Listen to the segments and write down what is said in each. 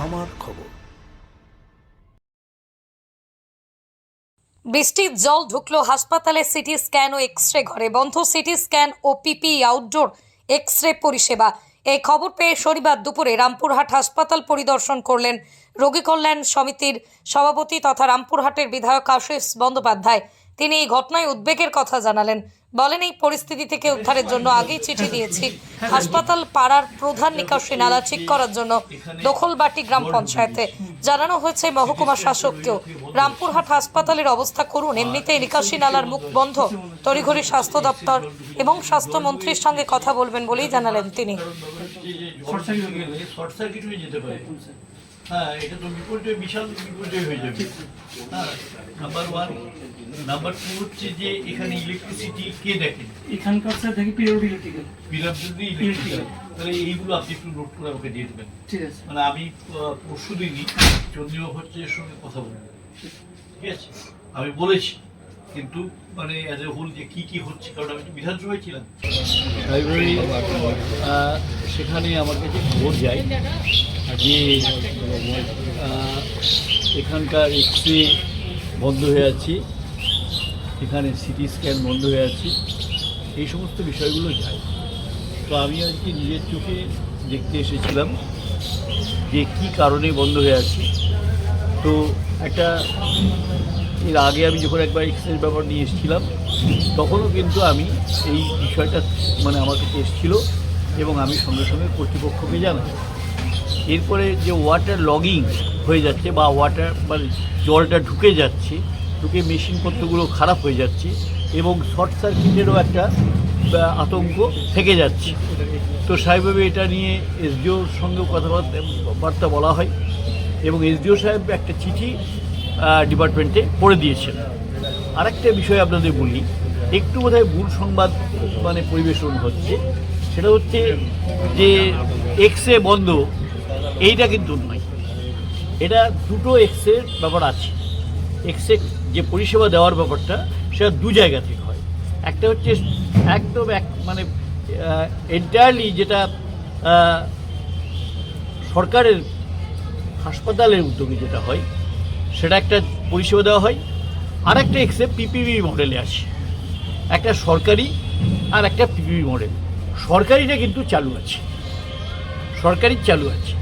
আমার খবর। বৃষ্টির জল ঢুকলো হাসপাতালে সিটি স্ক্যান ও এক্স রে ঘরে। বন্ধ সিটি স্ক্যান ও পিপি আউটডোর এক্স রে পরিষেবা। এই খবর পেয়ে শনিবার দুপুরে রামপুরহাট হাসপাতাল পরিদর্শন করলেন রোগী কল্যাণ সমিতির সভাপতি তথা রামপুরহাটের বিধায়ক আশিস বন্দ্যোপাধ্যায়। তিনি এই ঘটনায় উদ্বেগের কথা জানালেন। বলেন, এই পরিস্থিতি থেকে উদ্ধারের জন্য আগেই চিঠি দিয়েছি। হাসপাতাল পাড়ার প্রধান নিকাশী নালা ঠিক করার জন্য দখলবাটি গ্রাম পঞ্চায়েতে। জানানো হয়েছে, মহকুমা শাসককেও। রামপুরহাট হাসপাতালের অবস্থা করুন, এমনিতেই নিকাশী নালার মুখ বন্ধ। তড়িঘড়ি স্বাস্থ্য দপ্তর এবং স্বাস্থ্যমন্ত্রীর সঙ্গে কথা বলবেন বলেই জানালেন তিনি। হয়ে এটা তো বিপরীতে বিশাল বিপরীতে হয়ে যাবে। হ্যাঁ নাম্বার ওয়ান নাম্বার টু হচ্ছে যে এখানে ইলেকট্রিসিটি কে দেখেন এখানকার স্যার দেখি পিরিয়ড ইলেকট্রিক্যাল যদি ইলেকট্রিক্যাল তাহলে এইগুলো আপনি একটু নোট করে আমাকে দিয়ে দেবেন। ঠিক আছে। মানে আমি পরশু দিনই চন্দ্রীয় ভট্টের সঙ্গে কথা বলব। ঠিক আছে? আমি বলেছি কিন্তু মানে অ্যাজ এ হোল যে কি কি হচ্ছে কারণ আমি তো বিধানসভায় ছিলাম। লাইব্রেরি সেখানে আমার কাছে খবর যায় যে এখানকার এক্স রে বন্ধ হয়ে আছে, এখানে সিটি স্ক্যান বন্ধ হয়ে আছে, এই সমস্ত বিষয়গুলো যায়। তো আমি আর কি নিজের চোখে দেখতে এসেছিলাম যে কি কারণে বন্ধ হয়ে আছে। তো একটা, এর আগে আমি যখন একবার এক্সের ব্যাপার নিয়ে এসেছিলাম, তখনও কিন্তু আমি এই বিষয়টা মানে আমার কাছে এসেছিল এবং আমি সঙ্গে সঙ্গে কর্তৃপক্ষকে জানাই। এরপরে যে ওয়াটার লগিং হয়ে যাচ্ছে বা ওয়াটার মানে জলটা ঢুকে যাচ্ছে, ঢুকে মেশিনপত্রগুলো খারাপ হয়ে যাচ্ছে এবং শর্ট সার্কিটেরও একটা আতঙ্ক থেকে যাচ্ছে। তো স্বাভাবিকভাবে এটা নিয়ে এসডিওর সঙ্গেও কথাবার্তা, বার্তা বলা হয় এবং এসডিও সাহেব একটা চিঠি ডিপার্টমেন্টে পড়ে দিয়েছেন। আরেকটা বিষয় আপনাদের বলি, একটু বোধহয় ভুল সংবাদ মানে পরিবেশন হচ্ছে, সেটা হচ্ছে যে এক্সে বন্ধ এইটা কিন্তু নয়। এটা দুটো এক্সের ব্যাপার আছে। এক্সে যে পরিষেবা দেওয়ার ব্যাপারটা, সেটা দু জায়গা থেকে হয়। একটা হচ্ছে একদম এক মানে এন্টায়ারলি যেটা সরকারের হাসপাতালের উদ্যোগে যেটা হয়, সেটা একটা পরিষেবা দেওয়া হয়। আর একটা এক্সে পিপিবি মডেলে আছে। একটা সরকারি আর একটা পিপিবি মডেল সরকারিটা কিন্তু চালু আছে। সরকারি চালু আছে।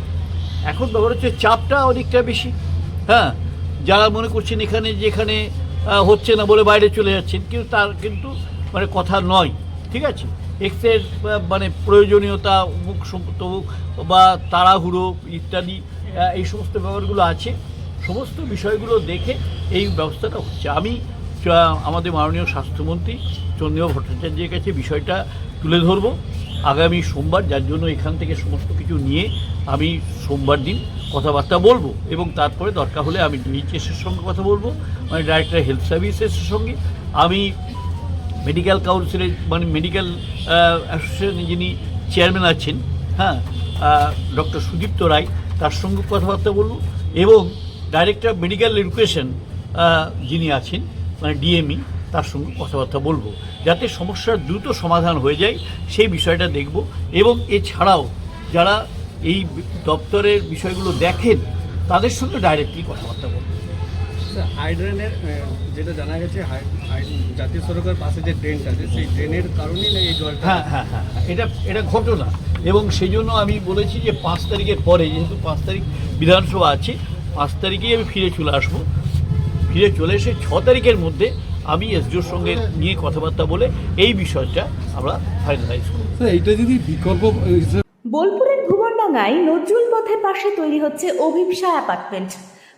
এখন ব্যাপার হচ্ছে চাপটা অনেকটা বেশি। হ্যাঁ যারা মনে করছেন এখানে যেখানে হচ্ছে না বলে বাইরে চলে যাচ্ছেন, কিন্তু তার কিন্তু মানে কথা নয়, ঠিক আছে? এক্সের মানে প্রয়োজনীয়তা মুখ তমুক বা তাড়াহুড়ো ইত্যাদি এই সমস্ত ব্যাপারগুলো আছে। সমস্ত বিষয়গুলো দেখে এই ব্যবস্থাটা হচ্ছে। আমি আমাদের মাননীয় স্বাস্থ্যমন্ত্রী চন্দ্রীয় ভট্টাচার্যের কাছে বিষয়টা তুলে ধরবো। আগামী সোমবার, যার জন্য এখান থেকে সমস্ত কিছু নিয়ে আমি সোমবার দিন কথাবার্তা বলব এবং তারপরে দরকার হলে আমি ডিএইচএসের সঙ্গে কথা বলব মানে ডাইরেক্টর হেলথ সার্ভিসেসের সঙ্গে। আমি মেডিকেল কাউন্সিলের মানে মেডিকেল অ্যাসোসিয়েশন যিনি চেয়ারম্যান আছেন হ্যাঁ ডক্টর সুদীপ্ত রায়, তার সঙ্গে কথাবার্তা বলব এবং ডাইরেক্টর মেডিকেল এডুকেশন যিনি আছেন মানে ডিএমই তার সঙ্গে কথাবার্তা বলব। যাতে সমস্যার দ্রুত সমাধান হয়ে যায় সেই বিষয়টা দেখব। এবং এছাড়াও যারা এই দপ্তরের বিষয়গুলো দেখেন তাদের সঙ্গে ডাইরেক্টলি কথাবার্তা বলব। হাইড্রেনের যেটা জানা গেছে জাতীয় সড়কের পাশে যে ড্রেনটা আছে সেই ড্রেনের কারণেই না এই জলটা হ্যাঁ হ্যাঁ হ্যাঁ হ্যাঁ, এটা এটা ঘটনা। এবং সেই জন্য আমি বলেছি যে পাঁচ তারিখের পরে যেহেতু পাঁচ তারিখ বিধানসভা আছে পাঁচ তারিখেই আমি ফিরে চলে আসব। ফিরে চলে এসে ছ তারিখের মধ্যে আমি এসডিওর সঙ্গে নিয়ে কথাবার্তা বলে এই বিষয়টা আমরা ফাইনালাইজ করব। স্যার এইটা যদি বিকল্প বোলপুরের ভুবনডাঙ্গায় নজরুল পথের পাশে তৈরি হচ্ছে অভিপসা অ্যাপার্টমেন্ট।